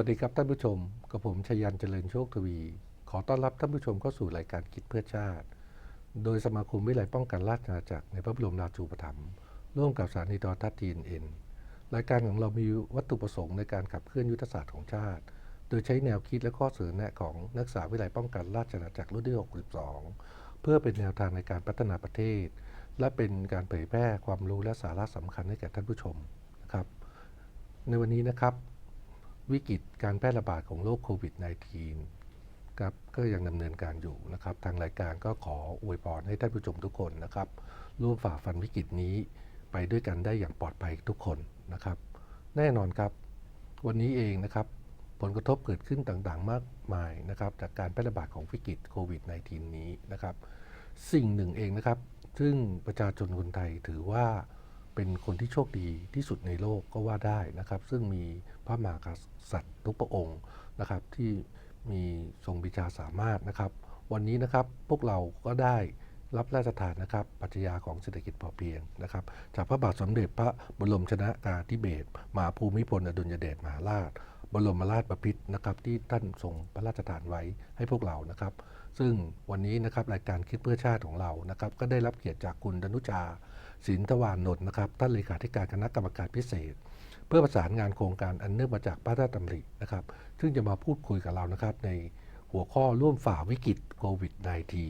สวัสดีครับท่านผู้ชม กับผมชยันเจริญโชคทวี ขอต้อนรับท่านผู้ชมเข้าสู่รายการคิดเพื่อชาติ โดยสมาคมวิไลป้องกันราชอาณาจักรในพระบรมราชูปถัมภ์ร่วมกับสถานีโทรทัศน์ทีเอ็นรายการของเรามีวัตถุประสงค์ในการขับเคลื่อนยุทธศาสตร์ของชาติ โดยใช้แนวคิดและข้อเสนอแนะของนักศึกษาวิไลป้องกันราชอาณาจักรรุ่นที่ 62 เพื่อเป็นแนวทางในการพัฒนาประเทศ และเป็นการเผยแพร่ความรู้และสาระสำคัญให้แก่ท่านผู้ชมนะครับ ในวันนี้นะครับ วิกฤตการแพร่ระบาดของโรคโควิด -19 ครับก็ยังดำเนินการอยู่นะครับ ทางรายการก็ขออวยพรให้ท่านผู้ชมทุกคนนะครับ ร่วมฝ่าฟันวิกฤตนี้ไปด้วยกันได้อย่างปลอดภัยทุกคนนะครับ แน่นอนครับวันนี้เองนะครับผลกระทบเกิดขึ้นต่างๆ มากมายนะครับจากการแพร่ระบาดของวิกฤตโควิด -19 นี้นะครับ สิ่งหนึ่งเองนะครับ ซึ่งประชาชนคนไทยถือว่า เป็นคนที่โชคดีที่สุดในโลกก็ว่าได้นะครับ ซึ่งมีพระมหากษัตริย์ทุกพระองค์นะครับที่มีทรงบิชาสามารถนะครับ วันนี้นะครับพวกเราก็ได้รับราชทานนะครับปรัชญาของเศรษฐกิจพอเพียงนะครับ จากพระบาทสมเด็จพระบรมชนากาธิเบศรมหาภูมิพลอดุลยเดชมหาราช บรมราชบพิตรนะครับ ที่ท่านทรงพระราชทานไว้ให้พวกเรานะครับ ซึ่งวันนี้นะครับรายการคิดเพื่อชาติของเรานะครับ ก็ได้รับเกียรติจากคุณดนุชา ศินทวานนท์นะครับท่านเลขาธิการคณะกรรมการพิเศษ เพื่อประสานงานโครงการอันเนื่องมาจากพระราชดำรินะครับ ซึ่งจะมาพูดคุยกับเรานะครับ ในหัวข้อร่วมฝ่าวิกฤตโควิด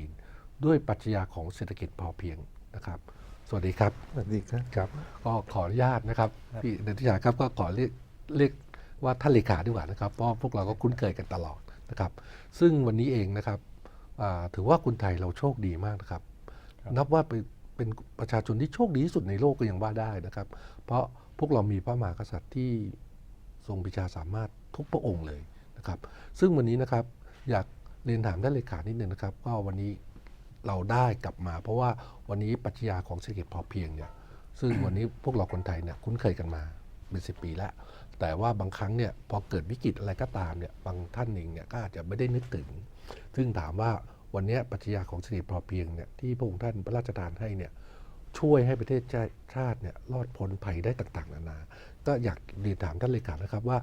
-19 ด้วยปรัชญาของเศรษฐกิจพอเพียงนะครับ สวัสดีครับ สวัสดีครับครับ ก็ขออนุญาตนะครับพี่เดชชาครับก็ขอเรียกเรียกว่าท่านเลขาดีกว่านะครับเพราะพวกเราก็คุ้นเคยกันตลอดนะครับ ซึ่งวันนี้เองนะครับอ่าถือว่าคนไทยเราโชคดีมากนะครับ นับว่าเป็น เป็นประชาชนที่โชคดีที่สุดในโลกก็ยังว่าได้นะครับ เพราะพวกเรามีพระมหากษัตริย์ที่ทรงบิชาสามารถทุกพระองค์เลยนะครับ ซึ่งวันนี้นะครับอยากเรียนถามท่านเลขานิดนึงนะครับก็วันนี้เราได้กลับมา เพราะว่าวันนี้ปรัชญาของเศรษฐกิจพอเพียงเนี่ยซึ่งวันนี้พวกเราคนไทยเนี่ยคุ้นเคยกันมาเป็นสิปีแล้วแต่ว่าบางครั้งเนี่ยพอเกิดวิกฤตอะไรก็ตามเนี่ยบางท่านเองเนี่ยก็อาจจะไม่ได้นึกถึง ซึ่งถามว่า วันเนี้ยปรัชญาของเศรษฐกิจพอเพียงเนี่ยที่พระองค์ท่านพระราชทานให้เนี่ยช่วยให้ประเทศชาติเนี่ยรอดพ้นภัยได้ต่างๆ นานา ก็อยากเรียนถามท่านเลขานะครับว่า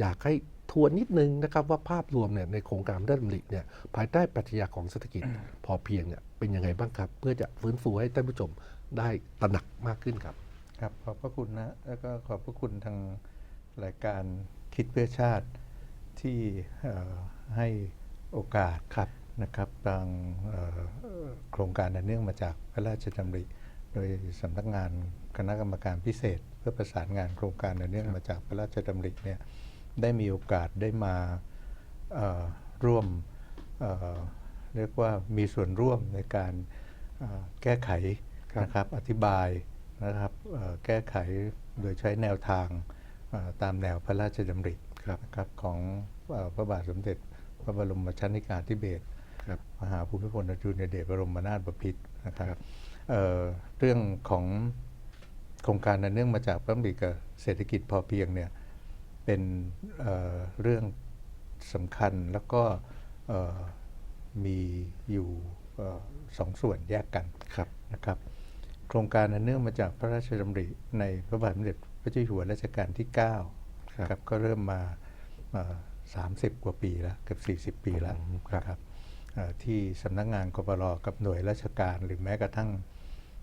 อยากให้ทวนนิดนึงนะครับว่าภาพรวมเนี่ยในโครงการด้านดำริเนี่ยภายใต้ปรัชญาของเศรษฐกิจพอเพียงเนี่ยเป็นยังไงบ้างครับ เพื่อจะฟื้นฟูให้ท่านผู้ชมได้ตระหนักมากขึ้นครับ ครับ ขอบพระคุณนะ แล้วก็ขอบพระคุณทางรายการคิดเพื่อชาติที่เอ่อให้โอกาสครับ นะครับทางเอ่อโครงการอันเนื่องมาจากพระราชดำริ โดยสำนักงานคณะกรรมการพิเศษ เพื่อประสานงานโครงการอันเนื่องมาจากพระราชดำริเนี่ยได้มีโอกาสได้มาเอ่อร่วมเอ่อเรียกว่ามีส่วนร่วมในการเอ่อแก้ไขครับนะครับอธิบายนะครับเอ่อแก้ไขโดยใช้แนวทางเอ่อตามแนวพระราชดำริครับนะครับของเอ่อพระบาทสมเด็จพระบรมชนกาธิเบศรครับ มหาภูมิพลอดุลยเดชบรมนาถบพิตรนะครับครับเอ่อเรื่องของโครงการอันเนื่องมาจากพระดำริกับเศรษฐกิจพอเพียงเนี่ยเป็นเอ่อเรื่องสำคัญแล้วก็เอ่อมีอยู่เอ่อสองส่วนแยกกันครับนะครับโครงการอันเนื่องมาจากพระราชดำริในพระบาทสมเด็จพระเจ้าอยู่หัวรัชกาลที่ 9 ครับครับก็เริ่มมาเอ่อ30 กว่าปีแล้วเกือบ40 ปีแล้วอืมครับนะครับเอ่อ ที่สำนักงานกปรกับหน่วยราชการ หรือแม้กระทั่ง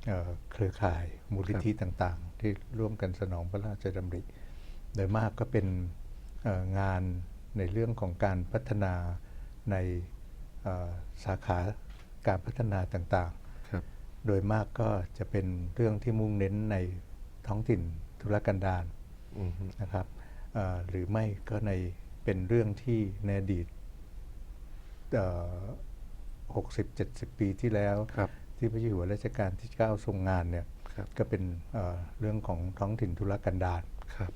เอ่อเครือข่ายมูลนิธิต่างๆ ที่ร่วมกันสนองพระราชดำริ โดยมากก็เป็นเอ่องานในเรื่องของการพัฒนาในเอ่อสาขาการพัฒนาต่างๆครับโดยมากก็จะเป็นเรื่องที่มุ่งเน้นในท้องถิ่นธุรกันดารอืมฮึนะครับเอ่อหรือไม่ก็ในเป็นเรื่องที่ในอดีต หกสิบเจ็ดสิบปีที่แล้ว ครับ ที่พระเจ้าอยู่หัวรัชกาลที่ 9 ทรงงานเนี่ยครับ ก็เป็นเอ่อเรื่องของท้องถิ่นธุรกันดาร ครับ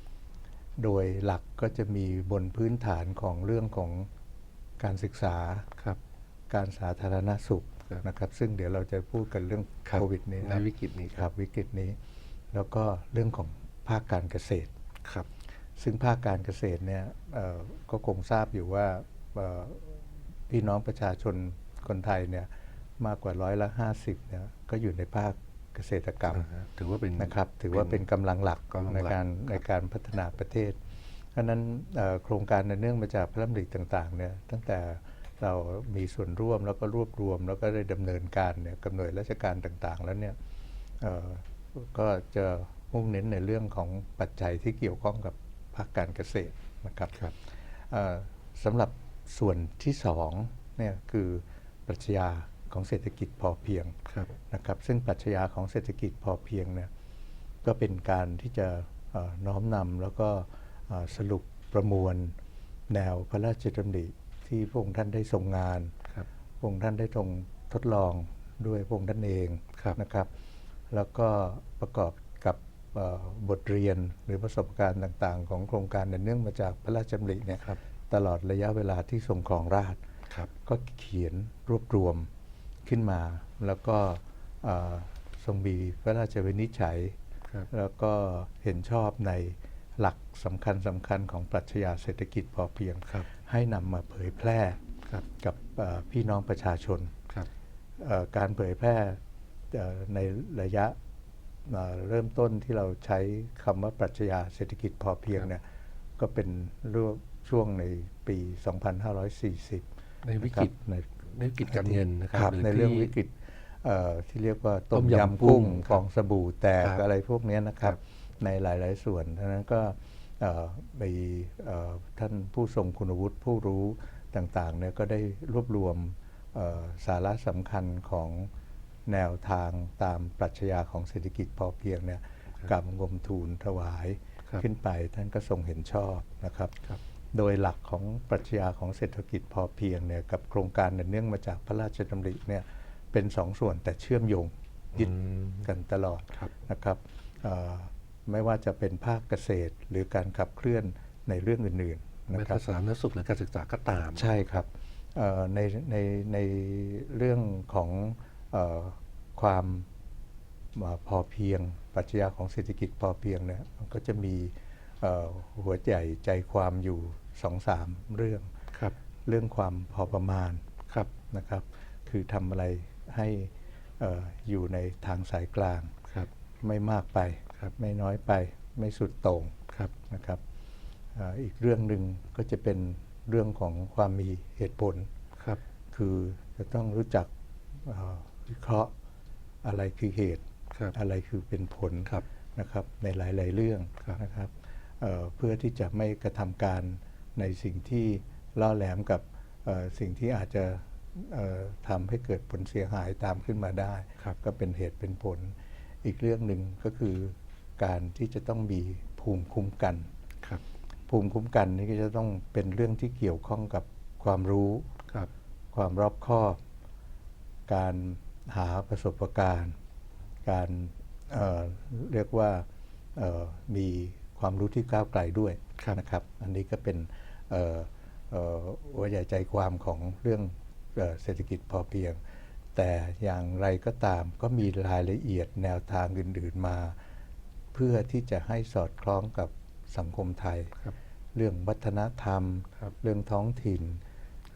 โดยหลักก็จะมีบนพื้นฐานของเรื่องของการศึกษา ครับ การสาธารณสุขครับ นะครับ ซึ่งเดี๋ยวเราจะพูดกันเรื่องครับโควิดนี้ในนะวิกฤตนี้ครับวิกฤตนี้ แล้วก็เรื่องของภาคการเกษตร ครับ ซึ่งภาคการเกษตรเนี่ยเอ่อก็คงทราบอยู่ว่าเอ่อพี่น้องประชาชน คนไทยเนี่ยมากกว่าร้อยละห้าสิบเนี่ยก็อยู่ในภาคเกษตรกรรมอ่าฮะถือว่าเป็นนะครับถือว่าเป็นกำลังหลักกำลังหลักในการครับในการพัฒนาประเทศราะฉะนั้นเอ่อโครงการอันเนื่องมาจากพระราชดำริต่างๆเนี่ยตั้งแต่เรามีส่วนร่วมแล้วก็รวบรวม แล้วก็ได้ดำเนินการเนี่ยกับหน่วยราชการต่างๆ แล้วเนี่ยเอ่อก็จะมุ่งเน้นในเรื่องของปัจจัยที่เกี่ยวข้องกับภาคการเกษตรนะครับครับเอ่อสำหรับส่วนที่สองเนี่ยคือ ปรัชญาของเศรษฐกิจพอเพียงครับนะครับซึ่งปรัชญาของเศรษฐกิจพอเพียงเนี่ยก็เป็นการที่จะเอ่อน้อมนำแล้วก็เอ่อสรุปประมวลแนวพระราชดำริที่พระองค์ท่านได้ทรงงานครับพระองค์ท่านได้ทรงทดลองด้วยพระองค์ท่านเองครับนะครับ แล้วก็ประกอบกับเอ่อบทเรียนหรือประสบการณ์ต่างๆ ของโครงการอันเนื่องมาจากพระราชดำริเนี่ยครับตลอดระยะเวลาที่ทรงครองราช ย์ครับก็เขียนรวบรวมขึ้นมา แล้วก็เอ่อทรงมีพระราชวินิจฉัยครับแล้วก็เห็นชอบในหลักสำคัญสำคัญของปรัชญาเศรษฐกิจพอเพียงครับให้นำมาเผยแพร่ครับกับเอ่อพี่น้องประชาชนครับเอ่อการเผยแพร่เอ่อในระยะเอ่อเริ่มต้นที่เราใช้คำว่าปรัชญาเศรษฐกิจพอเพียงเนี่ยก็เป็นร่วมช่วงในปี 2540 ในวิกฤตนะครับในในวิกฤตการเงินนะครับครับหรือในเรื่องที่วิกฤตเอ่อที่เรียกว่าต้ต้มมยำยำกุ้กุ้งงฟองสบู่แตกครับอะไรพวกเนี้ยนะครับครับ ในหลาย ๆ ส่วนดังนั้นก็เอ่อมีเอ่อท่านผู้ทรงคุณวุฒิผู้รู้ต่าง ๆ เนี่ยก็ได้รวบรวมเอ่อสาระสำคัญของแนวทางตามปรัชญาของเศรษฐกิจพอเพียงเนี่ยกราบงมทูลถวายครับขึ้นไปท่านก็ทรงเห็นชอบนะครับครับ โดยหลักของปรัชญาของเศรษฐกิจพอเพียงเนี่ยกับโครงการเนื่องมาจากพระราชดำริเนี่ยเป็นสองส่วนแต่เชื่อมโยงยึดอืมกันตลอดครับนะครับเอ่อไม่ว่าจะเป็นภาคเกษตรหรือการขับเคลื่อนในเรื่องอื่นๆไม่นะคว่ารับสาธารณสุขหรือการศึกษาก็ตาม ใช่ครับเอ่อในในในเรื่องของเออความเอ่อพอเพียงปรัชญาของเศรษฐกิจพอเพียงเนี่ยมันก็จะมีเอ่อ หัวใจใจความอยู่สองสามเรื่องครับ เรื่องความพอประมาณครับนะครับ คือทำอะไรให้เอออยู่ในทางสายกลางครับไม่มากไปครับไม่น้อยไปไม่สุดโต่งครับนะครับเอ่ออีกเรื่องหนึ่งก็จะเป็นเรื่องของความมีเหตุผลครับคือจะต้องรู้จักเอ่อวิเคราะห์อะไรคือเหตุครับอะไรคือเป็นผลครับนะครับในหลาย ๆ เรื่องครับนะครับ เอ่อเพื่อที่จะไม่กระทำการในสิ่งที่ล่อแหลมกับเอ่อสิ่งที่อาจจะเอ่อทำให้เกิดผลเสียหายตามขึ้นมาได้ครับก็เป็นเหตุเป็นผล อีกเรื่องหนึ่งก็คือการที่จะต้องมีภูมิคุ้มกันครับภูมิคุ้มกันนี่ก็จะต้องเป็นเรื่องที่เกี่ยวข้องกับความรู้ครับความรอบคอบ การหาประสบการณ์ การเอ่อเรียกว่าเอ่อมี ความรู้ที่ก้าวไกลด้วยครับนะครับ อันนี้ก็เป็นเอ่อเอ่อหัวใหญ่ใจความของเรื่องเอ่อเศรษฐกิจพอเพียง แต่อย่างไรก็ตามก็มีรายละเอียดแนวทางอื่น ๆมา เพื่อที่จะให้สอดคล้องกับสังคมไทยครับเรื่องวัฒนธรรมครับเรื่องท้องถิ่น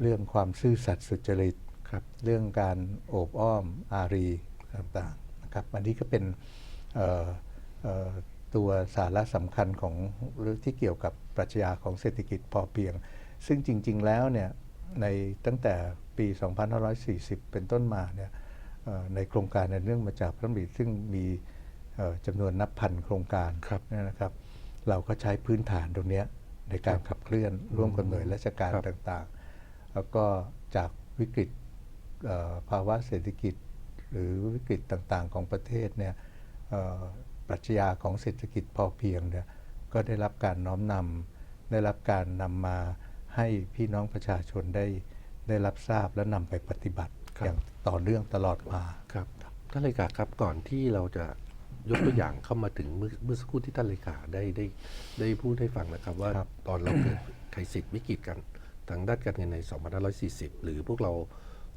เรื่องความซื่อสัตย์สุจริตครับเรื่องการโอบอ้อมอารีต่างๆนะครับ อันนี้ก็เป็นเอ่อเอ่อ ตัวสาระสำคัญของเรื่องที่เกี่ยวกับปรัชญาของเศรษฐกิจพอเพียง ซึ่งจริง ๆ แล้วเนี่ยในตั้งแต่ปี 2540 เป็นต้นมาเนี่ยเอ่อในโครงการในเรื่องมาจากพระราชดำริซึ่งมีเอ่อจำนวนนับพันโครงการครับเนี่ยนะครับ เราก็ใช้พื้นฐานตรงเนี้ยในการขับเคลื่อนร่วมกับหน่วยราชการครับต่างๆ แล้วก็จากวิกฤตเอ่อภาวะเศรษฐกิจ หรือวิกฤตต่างๆ ของประเทศเนี่ยเอ่อ ปรัชญาของเศรษฐกิจพอเพียงเนี่ยก็ได้รับการน้อมนำได้รับการนำมาให้พี่น้องประชาชนได้ได้รับทราบและนำไปปฏิบัติครับอย่างต่อเนื่องตลอดมาครับท่านเลขาครับก่อนที่เราจะยกตัวอย่างเข้ามาถึงเมื่อเมื่อสักครู่ที่ท่านเลขาได้ได้ได้พูดให้ฟังนะครับ ว่าครับตอนเราเกิดไขสิทธิ์วิกฤตกันทางด้านการเงินใน 2540 หรือพวกเรา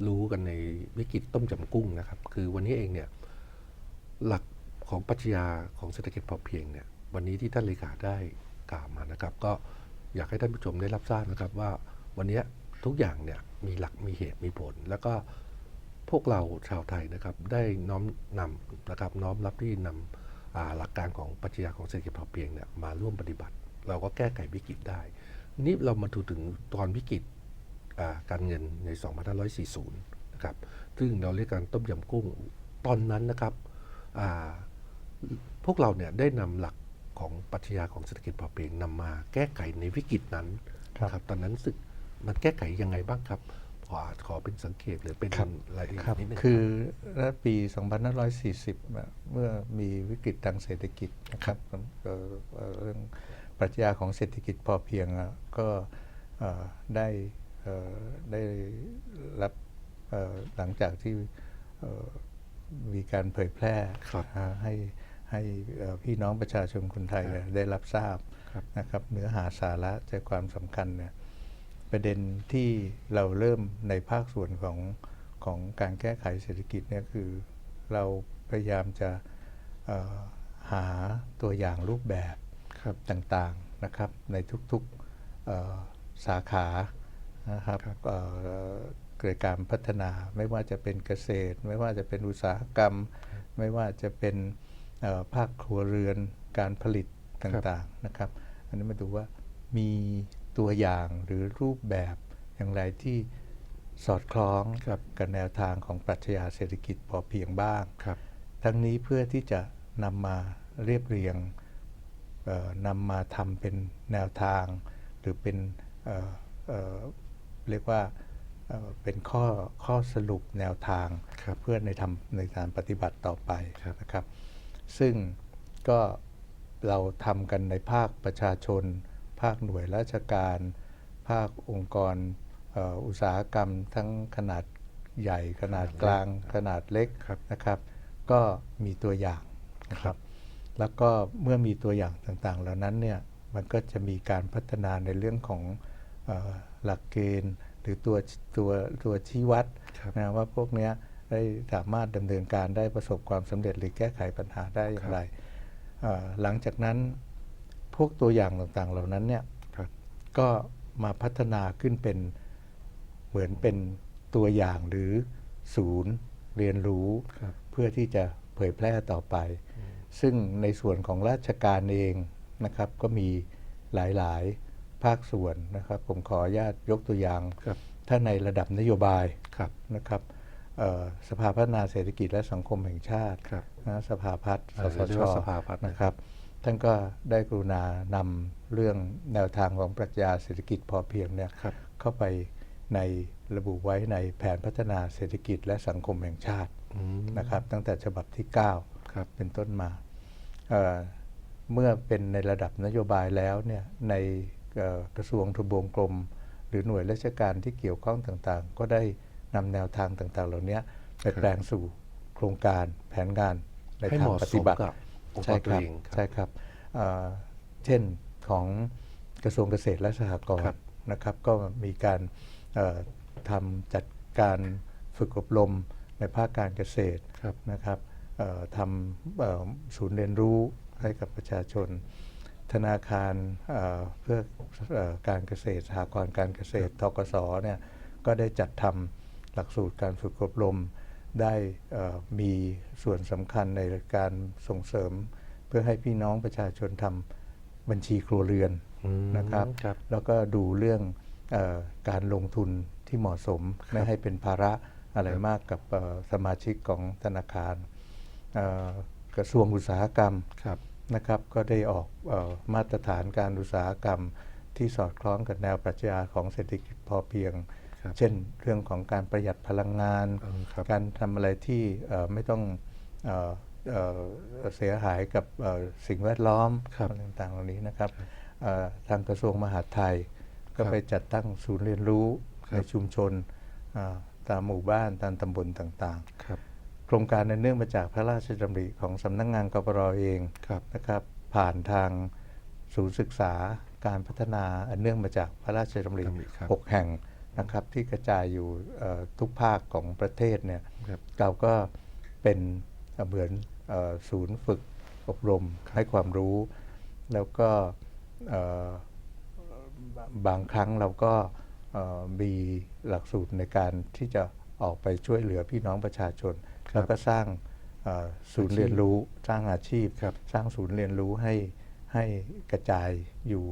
รู้กันในวิกฤตต้มยำกุ้งนะครับ คือวันนี้เองเนี่ยหลัก ของปัชญาของเศรษฐกิจพอเพียงเนี่ยวันนี้ที่ท่านเลขาได้กล่าวมานะครับ ก็อยากให้ท่านผู้ชมได้รับทราบนะครับว่าวันนี้ทุกอย่างเนี่ยมีหลักมีเหตุมีผล แล้วก็พวกเราชาวไทยนะครับได้น้อมนำนะครับน้อมรับที่นำหลักการของปรัชญาของเศรษฐกิจพอเพียงเนี่ยมาร่วมปฏิบัติ เราก็แก้ไขวิกฤตได้ นี่เรามาดูถึงตอนวิกฤตการเงินใน 2540 นะครับ ซึ่งเราเรียกกันต้มยำกุ้งตอนนั้นนะครับ พวกเราเนี่ยได้นำหลักของปรัชญาของเศรษฐกิจพอเพียงนำมาแก้ไขในวิกฤตนั้นครับครับตอนนั้นรู้สึกมันแก้ไขยังไงบ้างครับ ขอขอเป็นสังเกตหรือเป็นครับรายละเอียดครับนิดนึงคือรัฐปี 2540อะเมื่อมีวิกฤตทางเศรษฐกิจนะครับเอ่อเอ่อเรื่องปรัชญาของเศรษฐกิจพอเพียงอะก็เอ่อได้เอ่อได้รับเอ่อหลังจากที่เอ่อมีการเผยแพร่ครับอ่าให้ ให้เอ่อพี่น้องประชาชนคนไทยเนี่ยได้รับทราบครับนะครับเนื้อหาสาระใจความสำคัญเนี่ยประเด็นที่เราเริ่มในภาคส่วนของของการแก้ไขเศรษฐกิจเนี่ยคือเราพยายามจะเอ่อหาตัวอย่างรูปแบบครับต่างๆนะครับในทุกๆเอ่อสาขานะครับครับเอ่อเกิดการพัฒนาไม่ว่าจะเป็นเกษตร ไม่ว่าจะเป็นอุตสาหกรรม ไม่ว่าจะเป็นเอ่อ ภาคครัวเรือนการผลิตต่างๆนะครับ อันนี้มาดูว่ามีตัวอย่างหรือรูปแบบอย่างไรที่สอดคล้องครับกับแนวทางของปรัชญาเศรษฐกิจพอเพียงบ้างครับทั้งนี้เพื่อที่จะนำมาเรียบเรียงเอ่อนำมาทำเป็นแนวทาง หรือเป็นเอ่อเอ่อเรียกว่าเอ่อเป็นข้อข้อสรุปแนวทางครับเพื่อในทำในการปฏิบัติต่อไปครับนะครับ ซึ่งก็เราทำกันในภาคประชาชน ภาคหน่วยราชการ ภาคองค์กรเอ่ออุตสาหกรรมทั้งขนาดใหญ่ขนาดกลางขนาดเล็กครับนะครับ ก็มีตัวอย่างนะครับแล้วก็เมื่อมีตัวอย่างต่างๆ เหล่านั้นเนี่ยมันก็จะมีการพัฒนาในเรื่องของเออหลักเกณฑ์ หรือตัวตัวตัวชี้วัดครับนะว่าพวกเนี้ย ได้สามารถดำเนินการได้ประสบความสำเร็จหรือแก้ไขปัญหาได้อย่างไรเอ่อหลังจากนั้นพวกตัวอย่างต่างๆ เหล่านั้นเนี่ยครับก็มาพัฒนาขึ้นเป็นเหมือนเป็นตัวอย่างหรือศูนย์เรียนรู้ครับเพื่อที่จะเผยแพร่ต่อไป ซึ่งในส่วนของราชการเองนะครับ ก็มีหลายๆภาคส่วนนะครับ ผมขออนุญาตยกตัวอย่างครับถ้าในระดับนโยบายครับนะครับเอ่อ สภาพัฒนาเศรษฐกิจและสังคมแห่งชาติครับนะสภาพัฒน์เอ่สอสเรียชกว่าสภาพัฒน์นะครับ ท่านก็ได้กรุณานำเรื่องแนวทางของปรัชญาเศรษฐกิจพอเพียงเนี่ยครับเข้าไปในระบุไว้ในแผนพัฒนาเศรษฐกิจและสังคมแห่งชาติอืมนะครับ ตั้งแต่ฉบับที่9ครับเป็นต้นมาเอ่อเมื่อเป็นในระดับนโยบายแล้วเนี่ยในเอ่อกระทรวงทบวงกรมหรือหน่วยราชการที่เกี่ยวข้องต่างๆ ก็ได้ นำแนวทางต่างๆ เหล่านี้ไปแปลงสู่โครงการแผนงานในให้ทาเหงมาะปสฏิมบัติกับองค์กใช่รคตัวรับเองครับใช่ครับเอ่อเช่นของกระทรวงเกษตรและสหกรครัณ์บนะครับก็มีการเอ่อทำจัดการฝึกอบรมในภาคการเกษตรครับนะครับเอ่อทำเอ่อศูนย์เรียนรู้ให้กับประชาชน ธนาคารเอ่อเพื่อเอ่อการเกษตรสหกรณ์การเกษตรทกสเนี่ยก็ได้จัดทำ หลักสูตรการฝึกอบรมได้เอ่อมีส่วนสำคัญในการส่งเสริม เพื่อให้พี่น้องประชาชนทำบัญชีครัวเรือนอืมนะครับครับแล้วก็ดูเรื่องเออการลงทุนที่เหมาะสม ไม่ให้เป็นภาระอะไรครับมากกับเอ่อสมาชิกของธนาคารเอ่อกระทรวงอุตสาหกรรมครับนะครับ ก็ได้ออกเออมาตรฐานการอุตสาหกรรมที่สอดคล้องกับแนวปรัชญาของเศรษฐกิจพอเพียงครับ เช่นเรื่องของการประหยัดพลังงานเออครับการทำอะไรที่เอ่อไม่ต้องเอ่อเอ่อเสียหายกับเอ่อสิ่งแวดล้อมครับอะไรต่างๆเหล่านี้นะครับเอ่อทางกระทรวงมหาดไทย ก็ครับไปจัดตั้งศูนย์เรียนรู้ครับในชุมชนอ่าตามหมู่บ้านตามตำบลต่างครับๆโครงการนั้นเนื่องมาจากพระราชดำริของสำนักงงานกปรเองครับนะครับ ผ่านทางศูนย์ศึกษาการพัฒนาอันเนื่องมาจากพระราชดำริดำริครับหกแห่ง นะครับที่กระจายอยู่เอ่อทุกภาคของประเทศเนี่ยครับเราก็เป็นเหมือนเออศูนย์ฝึกอบรมให้ความรู้ แล้วก็เอ่อบางครั้งเราก็เอ่อมีหลักสูตรในการที่จะออกไปช่วยเหลือพี่น้องประชาชนครับแล้วก็สร้างเอ่อศูนย์เรียนรู้ สร้างอาชีพครับสร้างศูนย์เรียนรู้ให้ให้กระจายอยู่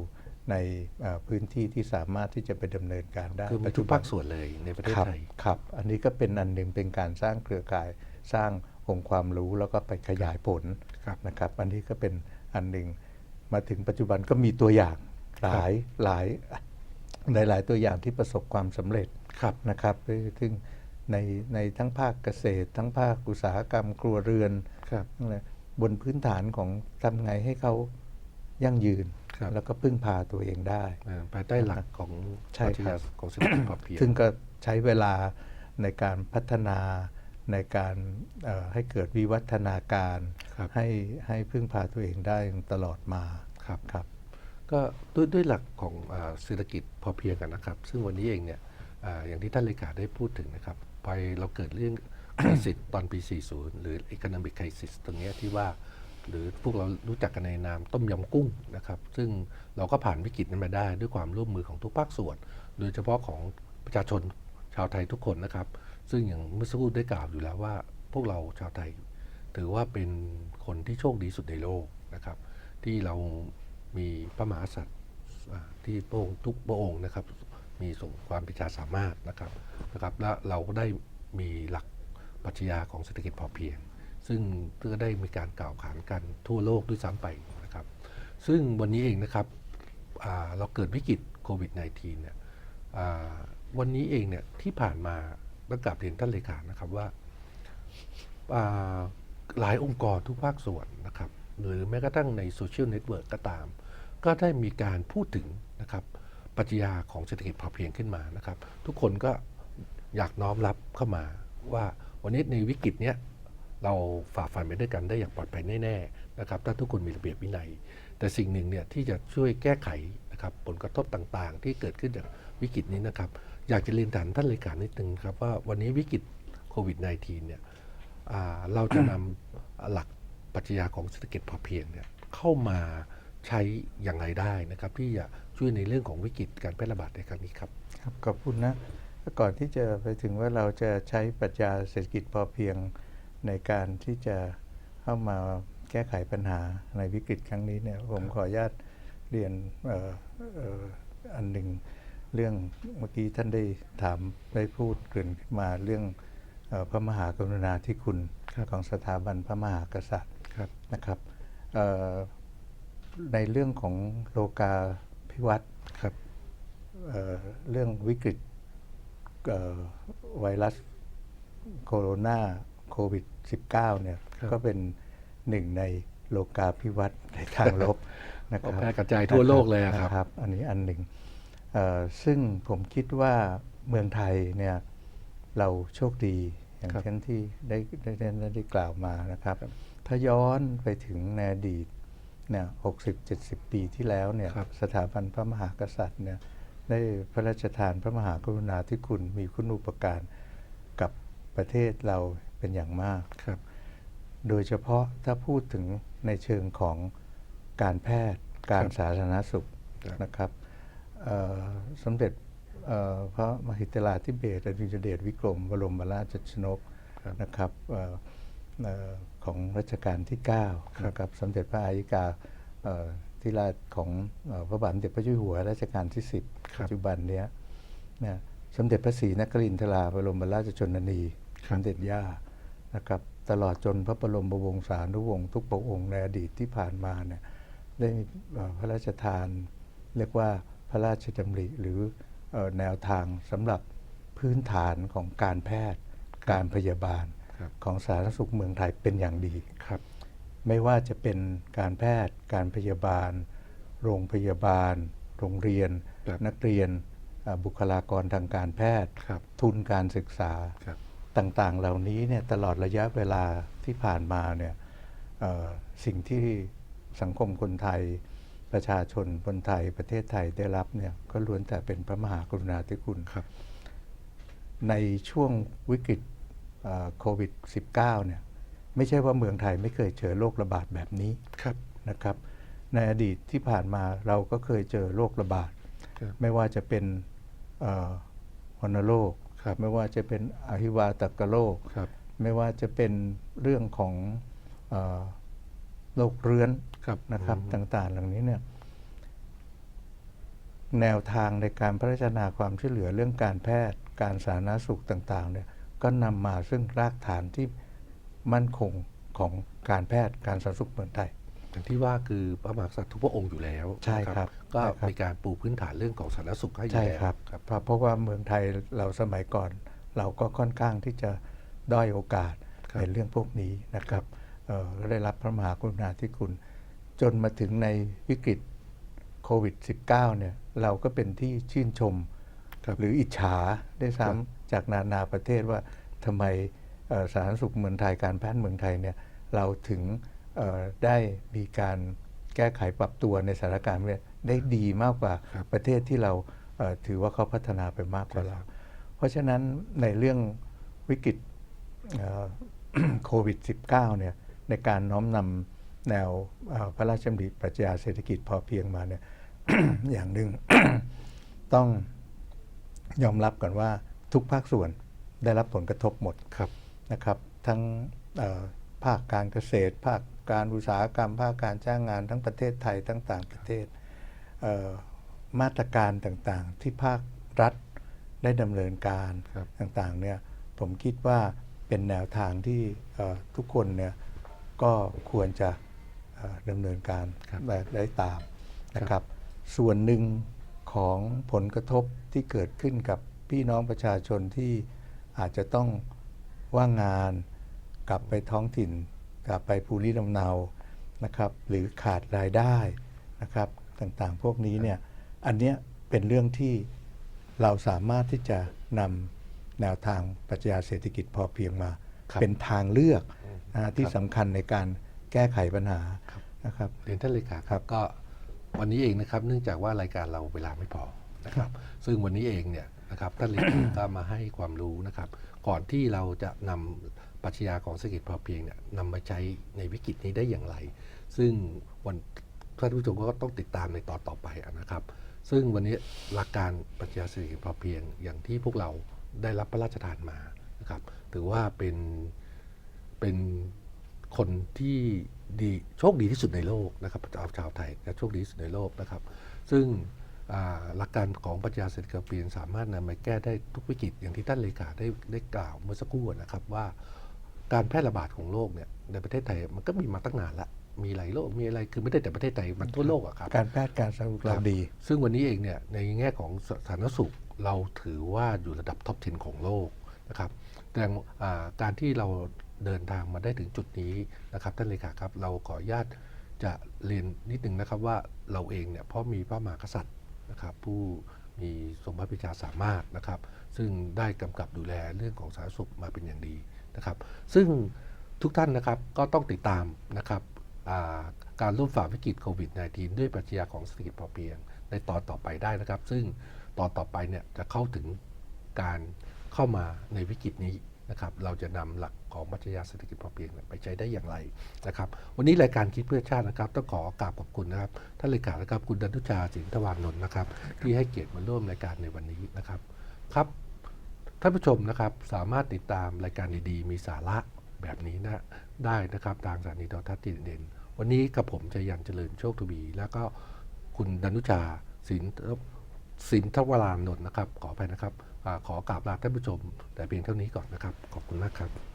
ในเอ่อพื้นที่ที่สามารถที่จะไปดำเนินการได้คือมีปัจทุจุกบัภานคส่วนเลยในประเทศครับไทยครับ อันนี้ก็เป็นอันหนึ่งเป็นการสร้างเครือข่ายสร้างองค์ความรู้แล้วก็ไปขยายผลครับนะครับ อันนี้ก็เป็นอันหนึ่งมาถึงปัจจุบันก็มีตัวอย่างหลายหลายหลายหลายตัวอย่างที่ประสบความสำเร็จครับนะครับซึ่งในในทั้งภาคเกษตร ทั้งภาคอุตสาหกรรมครัวเรือนครับทั้งหลายบนพื้นฐานของทำไงให้เขายั่งยืนครับ แล้วก็พึ่งพาตัวเองได้อ่าภายใต้หลักของใช่ปรัชครัญาบของเศรษฐกิจพอเพียงซึ่งก็ใช้เวลาในการพัฒนาในการเอ่อให้เกิดวิวัฒนาการครับให้ให้พึ่งพาตัวเองได้ตลอดมาครับครับก็ด้วยด้วยหลักของอาเศรษฐกิจพอเพียงกันนะครับ ซึ่งวันนี้เองเนี่ยอาอย่างที่ท่านเลขาได้พูดถึงนะครับไปเราเกิดเรื่อง crisis ตอนปี 40 หรือ economic crisis ตรงเนี้ยที่ว่า หรือพวกเรารู้จักกันในนามต้มยำกุ้งนะครับ ซึ่งเราก็ผ่านวิกฤตนั้นมาได้ด้วยความร่วมมือของทุกภาคส่วน โดยเฉพาะของประชาชนชาวไทยทุกคนนะครับ ซึ่งอย่างเมื่อสักครู่ได้กล่าวอยู่แล้วว่า พวกเราชาวไทย ถือว่าเป็นคนที่โชคดีสุดในโลกนะครับ ที่เรามีพระมหากษัตริย์ที่พระองค์ทุกพระองค์นะครับ มีส่งความปิชาสามารถนะครับนะครับ และเราก็ได้มีหลักปรัชญาของเศรษฐกิจพอเพียง ซึ่งก็ได้มีการกล่าวขานกันทั่วโลกด้วยซ้ำไปนะครับ ซึ่งวันนี้เองนะครับเราเกิดวิกฤตโควิด -19 เนี่ยวันนี้เองเนี่ยที่ผ่านมาต้องกลับเรียนท่านเลขานะครับว่าอ่าหลายองค์กรทุกภาคส่วนนะครับ หรือแม้กระทั่งในโซเชียลเน็ตเวิร์กก็ตาม ก็ได้มีการพูดถึงนะครับปรัชญาของเศรษฐกิจพอเพียงขึ้นมานะครับ ทุกคนก็อยากน้อมรับเข้ามาว่าวันนี้ในวิกฤตเนี้ย เราฝ่าฟันไปด้วยกันได้อย่างปลอดภัยแน่ๆนะครับถ้าทุกคนมีระเบียบวินัย แต่สิ่งหนึ่งเนี่ยที่จะช่วยแก้ไขนะครับผลกระทบต่างๆ ที่เกิดขึ้นจากวิกฤตนี้นะครับ อยากจะเรียนถามท่านเลขานิดนึงครับว่าวันนี้วิกฤตโควิด -19 เนี่ยเราจะนำหลักปรัชญาของเศรษฐกิจพอเพียงเนี่ยเข้ามาใช้อย่างไรได้นะครับ ที่จะช่วยในเรื่องของวิกฤตการแพร่ระบาดในครั้งนี้ครับครับขอบคุณนะก่อนที่จะไปถึงว่าเราจะใช้ปรัชญาเศรษฐกิจพอเพียง ในการที่จะเข้ามาแก้ไขปัญหาในวิกฤตครั้งนี้เนี่ยผมขออนุญาตเรียนเอ่อเอ่ออันหนึ่งเรื่องเมื่อกี้ท่านได้ถามได้พูดเกริ่นขึ้นมาเรื่องเออพระมหากรุณาธิคุณครับของสถาบันพระมหากษัตริย์ครับนะครับเอ่อในเรื่องของโลกาภิวัตน์ครับเอ่อเรื่องวิกฤตเอ่อไวรัสโคโรนาโควิด -19 เนี่ยครับก็เป็นหนึ่งในโลกาภิวัตน์ในทางลบนะคก็รับแพร่กระจายทั่วโลกเลยอะครับนะอันนี้อันหนึ่งเอ่อซึ่งผมคิดว่าเมืองไทยเนี่ยเราโชคดีอย่างครับเช่นที่ได้ได้ได้ได้ได้กล่าวมานะครับ ถ้าย้อนไปถึงในอดีตเนี่ยหกสิบเจ็ดสิบปีที่แล้วเนี่ยครับสถาบันพระมหากษัตริย์เนี่ยได้พระราชทานพระมหากรุณาธิคุณมีคุณูปการกับประเทศเรา เป็นอย่างมากครับ โดยเฉพาะถ้าพูดถึงในเชิงของการแพทย์ การครับสาธารณสุขครับนะครับเอ่อสมเด็จเอ่อพระมหิตลาธิเบศรอดุลยเดชวิกรมบรมราชชนกครับนะครับเอ่อเอ่อของรัชกาลที่ครับ9นะครับสมเด็จพระอายิกาเอ่อธิราชของเอ่อพระบาทสมเด็จพระเจ้าอยู่หัวรัชกาลที่ 10ครับปัจจุบันเนี้ยเนี่ยสมเด็จพระศรีนครินทราบรมราชชนนีคสรับมเด็จย่า นะครับตลอดจนพระบรมวงศานุวงศ์ทุกพระองค์ในอดีตที่ผ่านมาเนี่ยได้มีเอ่อพระราชทาน เรียกว่าพระราชดำริหรือเอ่อแนวทางสำหรับพื้นฐานของการแพทย์ การพยาบาลครับของสาธารณสุขเมืองไทยเป็นอย่างดีครับ ไม่ว่าจะเป็นการแพทย์ การพยาบาล โรงพยาบาล โรงเรียนครับนักเรียนเอ่อบุคลากรทางการแพทย์ครับทุนการศึกษาครับ ต่างๆ เหล่านี้เนี่ยตลอดระยะเวลาที่ผ่านมาเนี่ยเอ่อสิ่งที่สังคมคนไทย ประชาชนคนไทยประเทศไทยได้รับเนี่ยก็ล้วนแต่เป็นพระมหากรุณาธิคุณครับ ในช่วงวิกฤตเอ่อโควิด -19 เนี่ยไม่ใช่ว่าเมืองไทยไม่เคยเจอโรคระบาดแบบนี้ครับนะครับ ในอดีตที่ผ่านมาเราก็เคยเจอโรคระบาดครับไม่ว่าจะเป็นเอ่อวัณโรค ครับไม่ว่าจะเป็นอหิวาตกโรคครับ ไม่ว่าจะเป็นเรื่องของเออโรคเรื้อนครับนะครับอืม ต่างๆ เหล่านี้เนี่ยแนวทางในการพัฒนาความช่วยเหลือเรื่องการแพทย์ การสาธารณสุขต่างๆเนี่ยก็นำมาซึ่งรากฐานที่มั่นคงของการแพทย์การสาธารณสุขเมืองไทย อย่างที่ว่าคือพระมหากษัตริย์ทุกพระองค์อยู่แล้วใช่ครับก็ใช่ครับ มีการปูพื้นฐานเรื่องของสาธารณสุขให้อยู่ใช่แล้วครับครับเพราะเพราะว่าเมืองไทยเราสมัยก่อน เราก็ค่อนข้างที่จะด้อยโอกาสครับในเรื่องพวกนี้นะครับเอ่อก็ได้รับพระมหากรุณาธิคุณ จนมาถึงในวิกฤตโควิด -19 เนี่ยเราก็เป็นที่ชื่นชม ครับ หรืออิจฉาได้ครับซ้ำจากนานาประเทศว่าทำไมเอ่อสาธารณสุขเมืองไทยการแพทย์เมืองไทยเนี่ยเราถึงเอ่อ ได้มีการแก้ไขปรับตัวในสถานการณ์เนี่ยได้ดีมากกว่าครับประเทศที่เราเอ่อถือว่าเขาพัฒนาไปมากกว่าใช่คเรารับเพราะฉะนั้นในเรื่องวิกฤตเอ่อโควิด -19 เนี่ยในการน้อมนำแนวเอ่อพระราชดำริปรัชญาเศรษฐกิจพอเพียงมาเนี่ยอย่างหนึ่งต้องยอมรับก่อนว่าทุกภาคส่วนได้รับผลกระทบหมดครับนะครับ ทั้งเอ่อภาคการเกษตรภาคการอุตสาหกรรมภาคการจ้างงานทั้งประเทศไทยทั้งต่างประเทศเอ่อมาตรการต่างๆ ที่ภาครัฐได้ดำเนินการครับต่างๆเนี่ยผมคิดว่าเป็นแนวทางที่เอ่อทุกคนเนี่ยก็ควรจะเอ่อดำเนินการครับได้ได้ตามนะครับ ส่วนหนึ่งของผลกระทบที่เกิดขึ้นกับพี่น้องประชาชนที่อาจจะต้องว่างงานกลับไปท้องถิ่น กลับไปภูริลำเนานะครับ หรือขาดรายได้นะครับ ต่างๆ พวกนี้เนี่ยอันเนี้ยเป็นเรื่องที่เราสามารถที่จะนำแนวทางปรัชญาเศรษฐกิจพอเพียงมาครับเป็นทางเลือกนะฮะที่ครับสำคัญในการแก้ไขปัญหาครับนะครับเรียนท่านเลขาครับก็วันนี้เองนะครับ เนื่องจากว่ารายการเราเวลาไม่พอนะครับ ซึ่งวันนี้เองเนี่ยนะครับท่านเลขาก็มาให้ความรู้นะครับ ก่อนที่เราจะนำ ปรัชญาของเศรษฐกิจพอเพียงเนี่ยนำมาใช้ในวิกฤตนี้ได้อย่างไร ซึ่งวันท่านผู้ชมก็ต้องติดตามในตอนต่อไปนะครับ ซึ่งวันนี้หลักการปรัชญาเศรษฐกิจพอเพียงอย่างที่พวกเราได้รับพระราชทานมานะครับถือว่าเป็นเป็นคนที่ดีโชคดีที่สุดในโลกนะครับชาวชาวไทยและโชคดีที่สุดในโลกนะครับ ซึ่งหลักการของปรัชญาเศรษฐกิจพอเพียงสามารถนำมาแก้ได้ทุกวิกฤตอย่างที่ท่านเลขาได้ได้กล่าวเมื่อสักครู่นะครับว่า การแพร่ระบาดของโรคเนี่ยในประเทศไทยมันก็มีมาตั้งนานละมีหลายโรคมีอะไรคือไม่ได้แต่ประเทศไทยมันทั่วโลกอะครับการแพทย์การสาธารณสุขเราครับดี ซึ่งวันนี้เองเนี่ยในแง่ของสาธารณสุขเราถือว่าอยู่ระดับท็อป 10 ของโลกนะครับแต่อ่าการที่เราเดินทางมาได้ถึงจุดนี้นะครับท่านเลขาครับ เราขออนุญาตจะเรียนนิดนึงนะครับว่าเราเองเนี่ยเพราะมีพระมหากษัตริย์นะครับผู้มีสมบัติปิชาสามารถนะครับ ซึ่งได้กำกับดูแลเรื่องของสาธารณสุขมาเป็นอย่างดี นะครับ ซึ่งทุกท่านนะครับก็ต้องติดตามนะครับการร่วมฝ่าวิกฤตโควิด -19 ด้วยปรัชญาของเศรษฐกิจพอเพียง ในตอนต่อไปได้นะครับ ซึ่งตอนต่อไปเนี่ยจะเข้าถึงการเข้ามาในวิกฤตนี้นะครับ เราจะนำหลักของปรัชญาเศรษฐกิจพอเพียงไปใช้ได้อย่างไรนะครับ วันนี้รายการคิดเพื่อชาตินะครับ ต้องขอกราบขอบคุณนะครับท่านเลขานะครับคุณดันทุชาสินทวานนท์นะครับ ที่ให้เกียรติมาร่วมรายการในวันนี้นะครับ ครับ ท่านผู้ชมนะครับสามารถติดตามรายการดีๆ มีสาระแบบนี้นะได้นะครับทางสถานีโทรทัศน์ติเด่นวันนี้กับผมชัยยันเจริญโชคทวี แล้วก็คุณดนุชาสินสินทวรานนท์นะครับ ขอไปนะครับอขอกราบลาท่านผู้ชม แต่เพียงเท่านี้ก่อนนะครับ ขอบคุณมากครับ